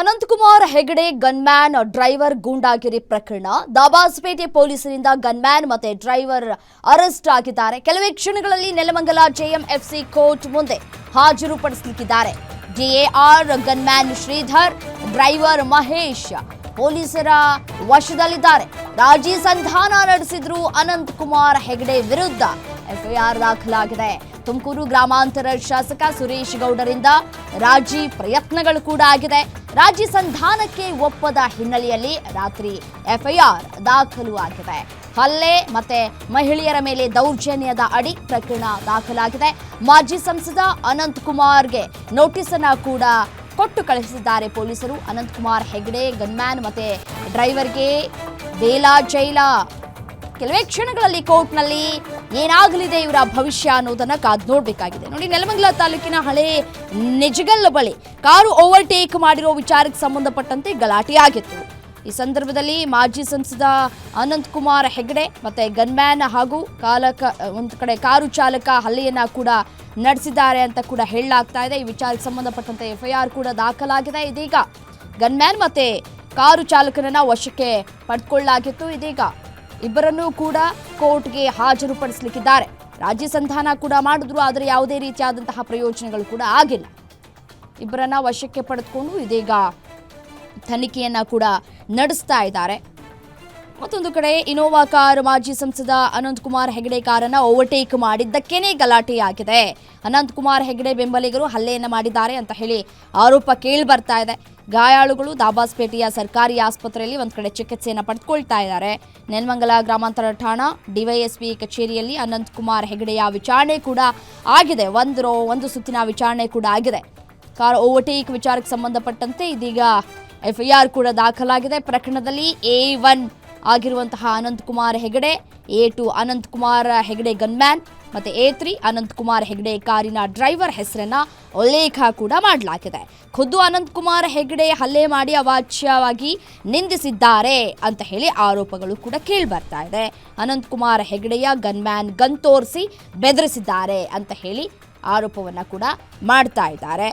Ananthkumar Hegde gunman driver ಗೂಂಡಾಗಿರಿ ಪ್ರಕರಣ. ದಾಬಾಸ್ಪೇಟೆ ಪೊಲೀಸರಿಂದ ಗನ್ಮ್ಯಾನ್ ಮತ್ತೆ ಡ್ರೈವರ್ ಅರೆಸ್ಟ್ ಆಗಿದ್ದಾರೆ. ಕೆಲವೇ ಕ್ಷಣಗಳಲ್ಲಿ ನೆಲಮಂಗಲ ಜೆಎಂಎಫ್ಸಿ ಕೋರ್ಟ್ ಮುಂದೆ ಹಾಜರುಪಡಿಸಲಿಕ್ಕಿದ್ದಾರೆ DAR gunman Sridhar, driver Mahesh ಪೊಲೀಸರ ವಶದಲ್ಲಿದ್ದಾರೆ. ರಾಜಿ ಸಂಧಾನ ನಡೆಸಿದ್ರು ಅನಂತ್ ಕುಮಾರ್ ಹೆಗಡೆ ವಿರುದ್ಧ ಎಫ್ಐಆರ್ ದಾಖಲಾಗಿದೆ. ತುಮಕೂರು ಗ್ರಾಮಾಂತರ ಶಾಸಕ ಸುರೇಶ್ ಗೌಡರಿಂದ ರಾಜಿ ಪ್ರಯತ್ನಗಳು ಕೂಡ ಆಗಿದೆ. ರಾಜಿ ಸಂಧಾನಕ್ಕೆ ಒಪ್ಪದ ಹಿನ್ನೆಲೆಯಲ್ಲಿ ರಾತ್ರಿ ಎಫ್ಐಆರ್ ದಾಖಲು ಆಗಿದೆ ಹಲ್ಲೆ ಮತ್ತೆ ಮಹಿಳೆಯರ ಮೇಲೆ ದೌರ್ಜನ್ಯದ ಅಡಿ ಪ್ರಕರಣ ದಾಖಲಾಗಿದೆ. ಮಾಜಿ ಸಂಸದ ಅನಂತ್ ಕುಮಾರ್ಗೆ ನೋಟಿಸ್ ಅನ್ನ ಕೂಡ ಕೊಟ್ಟು ಕಳಿಸಿದ್ದಾರೆ ಪೊಲೀಸರು. ಅನಂತ್ ಕುಮಾರ್ ಹೆಗಡೆ, ಗನ್ಮ್ಯಾನ್ ಮತ್ತೆ ಡ್ರೈವರ್ಗೆ ಬೇಲಾ ಜೈಲ ಕೆಲವೇ ಕ್ಷಣಗಳಲ್ಲಿ ಕೋರ್ಟ್ನಲ್ಲಿ ಏನಾಗಲಿದೆ ಇವರ ಭವಿಷ್ಯ ಅನ್ನೋದನ್ನ ಕಾದ್ ನೋಡಬೇಕಾಗಿದೆ. ನೋಡಿ, ನೆಲಮಂಗಲ ತಾಲೂಕಿನ ಹಳೆ ನಿಜಗಲ್ ಬಳಿ ಕಾರು ಓವರ್ಟೇಕ್ ಮಾಡಿರೋ ವಿಚಾರಕ್ಕೆ ಸಂಬಂಧಪಟ್ಟಂತೆ ಗಲಾಟೆ ಆಗಿತ್ತು. ಈ ಸಂದರ್ಭದಲ್ಲಿ ಮಾಜಿ ಸಂಸದ ಅನಂತ್ ಕುಮಾರ್ ಹೆಗಡೆ ಮತ್ತೆ ಗನ್ಮ್ಯಾನ್ ಹಾಗೂ ಕಾಲಕ ಒಂದು ಕಡೆ ಕಾರು ಚಾಲಕ ಹಲ್ಲೆಯನ್ನ ಕೂಡ ನಡೆಸಿದ್ದಾರೆ ಅಂತ ಕೂಡ ಹೇಳಲಾಗ್ತಾ ಇದೆ. ಈ ವಿಚಾರಕ್ಕೆ ಸಂಬಂಧಪಟ್ಟಂತೆ ಎಫ್ಐಆರ್ ಕೂಡ ದಾಖಲಾಗಿದೆ. ಇದೀಗ ಗನ್ಮ್ಯಾನ್ ಮತ್ತೆ ಕಾರು ಚಾಲಕನನ್ನ ವಶಕ್ಕೆ ಪಡೆದುಕೊಳ್ಳಲಾಗಿತ್ತು ಇದೀಗ ಇಬ್ಬರನ್ನೂ ಕೂಡ ಕೋರ್ಟ್ಗೆ ಹಾಜರುಪಡಿಸಲಿಕ್ಕಿದ್ದಾರೆ. ರಾಜ್ಯ ಸಂಧಾನ ಕೂಡ ಮಾಡಿದ್ರು, ಆದರೆ ಯಾವುದೇ ರೀತಿಯಾದಂತಹ ಪ್ರಯೋಜನಗಳು ಕೂಡ ಆಗಿಲ್ಲ. ಇಬ್ಬರನ್ನ ವಶಕ್ಕೆ ಪಡೆದುಕೊಂಡು ಇದೀಗ ತನಿಖೆಯನ್ನ ಕೂಡ ನಡೆಸ್ತಾ ಇದ್ದಾರೆ. ಮತ್ತೊಂದು ಕಡೆ ಇನೋವಾ ಕಾರ್ ಮಾಜಿ ಸಂಸದ ಅನಂತ್ ಕುಮಾರ್ ಹೆಗಡೆ ಕಾರನ್ನ ಓವರ್ಟೇಕ್ ಮಾಡಿದ್ದಕ್ಕೇನೆ ಗಲಾಟೆಯಾಗಿದೆ. ಅನಂತ್ ಕುಮಾರ್ ಹೆಗಡೆ ಬೆಂಬಲಿಗರು ಹಲ್ಲೆಯನ್ನು ಮಾಡಿದ್ದಾರೆ ಅಂತ ಹೇಳಿ ಆರೋಪ ಕೇಳಿ ಬರ್ತಾ ಇದೆ. ಗಾಯಾಳುಗಳು ದಾಬಾಸ್ಪೇಟೆಯ ಸರ್ಕಾರಿ ಆಸ್ಪತ್ರೆಯಲ್ಲಿ ಒಂದು ಕಡೆ ಚಿಕಿತ್ಸೆಯನ್ನು ಪಡೆದುಕೊಳ್ತಾ ಇದ್ದಾರೆ. ನೆಲಮಂಗಲ ಗ್ರಾಮಾಂತರ ಠಾಣಾ, ಡಿವೈಎಸ್ಪಿ ಕಚೇರಿಯಲ್ಲಿ ಅನಂತ್ ಕುಮಾರ್ ಹೆಗಡೆಯ ವಿಚಾರಣೆ ಕೂಡ ಆಗಿದೆ. ಒಂದು ಒಂದು ಸುತ್ತಿನ ವಿಚಾರಣೆ ಕೂಡ ಆಗಿದೆ. ಕಾರ್ ಓವರ್ಟೇಕ್ ವಿಚಾರಕ್ಕೆ ಸಂಬಂಧಪಟ್ಟಂತೆ ಇದೀಗ ಎಫ್ಐಆರ್ ಕೂಡ ದಾಖಲಾಗಿದೆ. ಪ್ರಕರಣದಲ್ಲಿ ಎ ಒನ್ ಆಗಿರುವಂತಹ Ananth Kumar Hegde A two Ananth Kumar Hegde gunman, ಮತ್ತೆ ಎ ತ್ರೀ ಅನಂತ್ ಕುಮಾರ್ ಹೆಗಡೆ ಕಾರಿನ ಡ್ರೈವರ್ ಹೆಸರನ್ನ ಉಲ್ಲೇಖ ಕೂಡ ಮಾಡಲಾಗಿದೆ. ಖುದ್ದು ಅನಂತ್ ಕುಮಾರ್ ಹೆಗಡೆ ಹಲ್ಲೆ ಮಾಡಿ ಅವಾಚ್ಯವಾಗಿ ನಿಂದಿಸಿದ್ದಾರೆ ಅಂತ ಹೇಳಿ ಆರೋಪಗಳು ಕೂಡ ಕೇಳಿ ಬರ್ತಾ ಇದೆ. ಅನಂತ್ ಕುಮಾರ್ ಹೆಗಡೆಯ ಗನ್ಮ್ಯಾನ್ ಗನ್ ತೋರಿಸಿ ಬೆದರಿಸಿದ್ದಾರೆ ಅಂತ ಹೇಳಿ ಆರೋಪವನ್ನ ಕೂಡ ಮಾಡ್ತಾ ಇದ್ದಾರೆ.